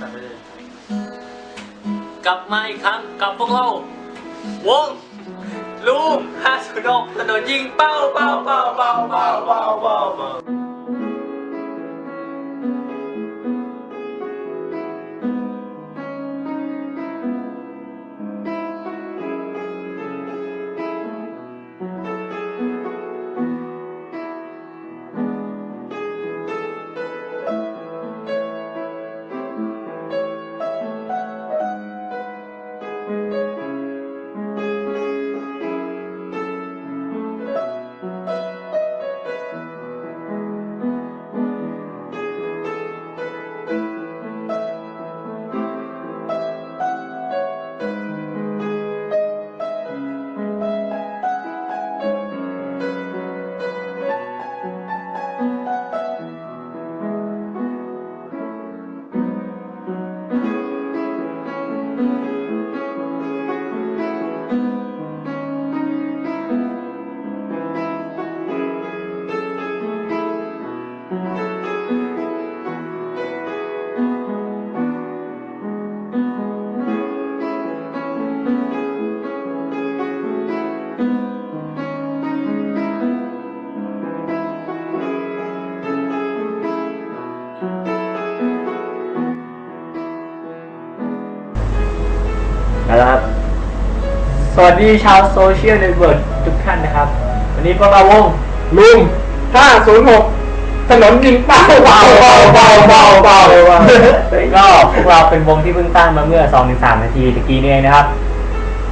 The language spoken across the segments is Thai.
ตัดไปเลยกลับมาอีกครั้งกับพวกเรา วงลูมห้าสุนกถนนยิงเป้าเป้าเป้าเป้าเป้าเป้าเป้าเป้า นะครับ สวัสดีชาวโซเชียลเน็ตเวิร์กทุกท่านนะครับ วันนี้พวกเราวงลุงห้าศูนย์หกถนนยิงเป้าเบาเบาเบาเบาเบาก็พวกเราเป็นวงที่เพิ่งตั้งมาเมื่อ2-3สามนาทีตะกี้นี่เองนะครับ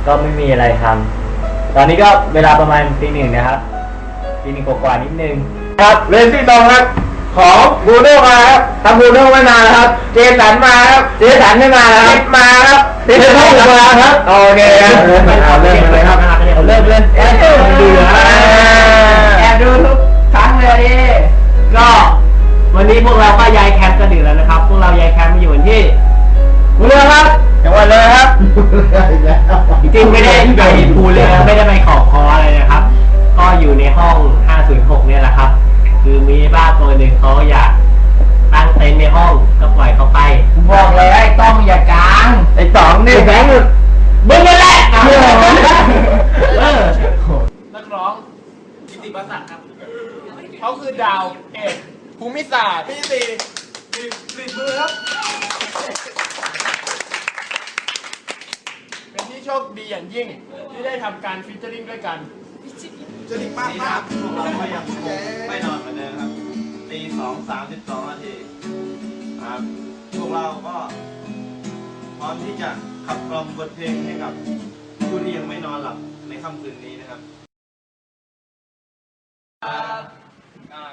ก็ไม่มีอะไรทำตอนนี้ก็เวลาประมาณตีหนึ่งนะครับตีหนึ่งกว่าๆนิดนึงครับเลนที่สองครับ ของบูโน่มาครับทำบูโน่ไม่มาครับ เจสันมาครับ เจสันไม่มาครับติดมาครับติดเข้ามาครับ โอเคครับเอาเริ่มเลยครับเอาเริ่มเลยแอบดูดูนะแอบดูทุกครั้งเลยดิก็วันนี้พวกเราก็ย้ายแคมป์กันถึงแล้วนะครับ พวกเราย้ายแคมป์มาอยู่ที่บูโน่ครับจังหวัดเลยครับ จริงๆไม่ได้ไปภูเรือไม่ได้ไปขอคออะไรนะครับ ก็อยู่ในห้อง 506 เนี่ยแหละครับ คือมีบ้าตัวหนึ่งเขาอยากตั้งเต็นท์ในห้องก็ปล่อยเขาไปบอกเลยไอ้ต้องอย่ากลางไอ้สองนี่แบงค์มึงนั่นแหละเออนักร้องกิติประศักดิ์ครับเขาคือดาวเอกภูมิศาสตร์ปีสี่สิบสิบมือครับเป็นที่โชคดีอย่างยิ่งที่ได้ทำการฟิชเจอริงด้วยกัน จะรีบมากครับพวกเราก็ยังคงไม่นอนเหมือนเดิมครับตีสองสามสิบสองนาทีครับพวกเราก็พร้อมที่จะขับกล่อมบทเพลงให้กับผู้ที่ยังไม่นอนหลับในค่ำคืนนี้นะครับ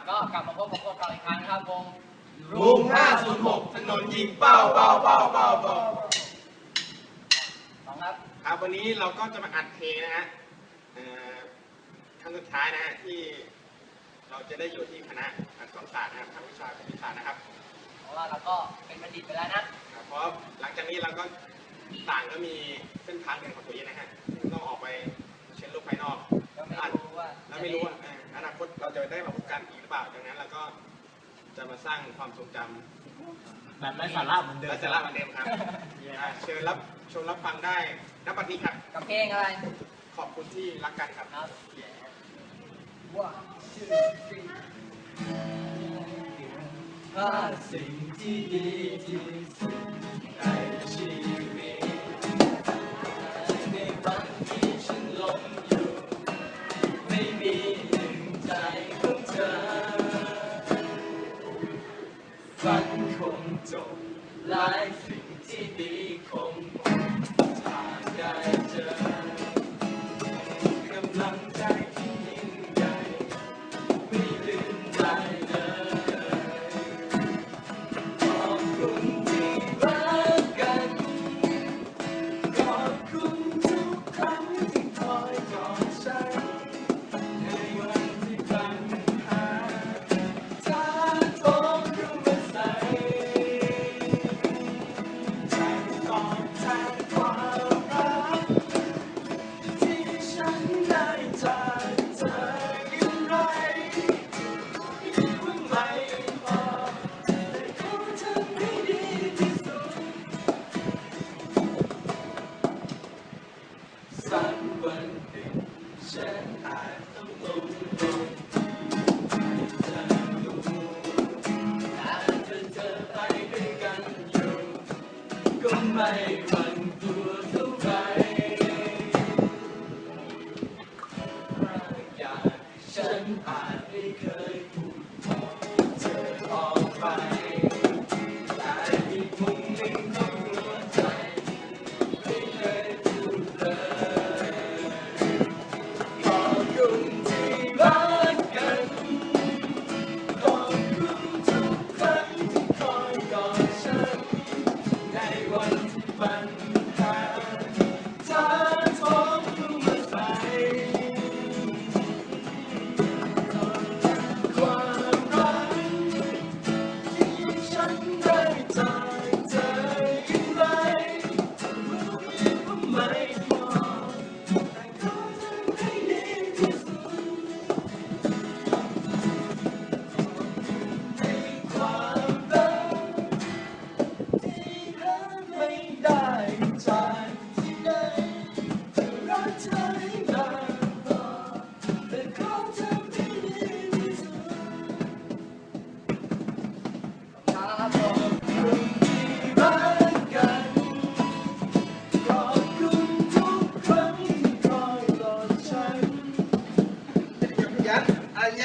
ก็กลับมาพบกับพวกเราอีกครั้งนะครับวงลุง506ถนนยิงเป้าเป้าเป้าเป้าเป้าสองครับ ครับวันนี้เราก็จะมาอัดเพลงนะฮะเอ่อค รั้งสุดท้ายนะฮะที่เราจะได้อยู่ที่คณะอักษรศาสตร์นะครับทางวิชาคณิตศาสตร์นะครับเพราะว่าเราก็เป็นบัณฑิตไปแล้วนะ ครับเพราะหลังจากนี้เราก็ต่างก็มีเส้นทางเดินของตัวเองนะฮะต้องออกไปเช็นโลกภายนอก ก็ไม่รู้ว่าแล้วไม่รู้ว่าเอ่ออนาคตเราจะได้มาพบกันอีกหรือเปล่าดังนั้นเราก็จะมาสร้างความทรงจำแบบไม่สาระเหมือนเดิมและจะเล่าเหมือนเดิมครับอ่าเชิญรับชมรับฟังได้ณบัดนี้ครับ กับเพลงอะไร ขอบคุณที่รักกันครับ ครับ One, two, three. I sing, dee.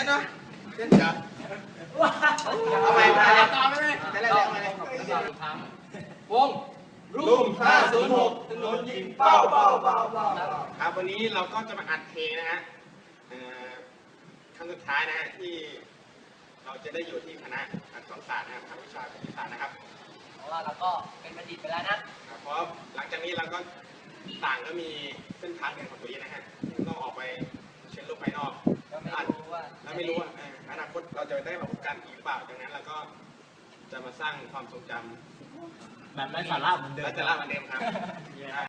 เดี๋ยวเอาไปมาเลยต่อไปเลยจะเล่นอะไรเลยวงรุ่ม506ถนนยิงเป้าเป้าเป้าเป้าครับวันนี้เราก็จะมาอัดเพลงนะฮะเอ่อครั้งสุดท้ายนะฮะที่เราจะได้อยู่ที่คณะอักษรศาสตร์นะครับภาควิชาคณิตศาสตร์นะครับ เพราะว่าเราก็เป็นบัณฑิตไปแล้วนะ ครับเพราะหลังจากนี้เราก็ต่างก็มีเส้นทางเดินของตัวเองนะฮะต้องออกไปเช็นโลกภายนอก ก็ไม่ รู้ว่าเราไม่รู้ว่าเอ่ออนาคตเราจะได้มาพบกันอีกหรือเปล่าดังนั้นเราก็จะมาสร้างความทรงจำแบบไม่สาระเหมือนเดิม และจะเล่าเหมือนเดิมครับ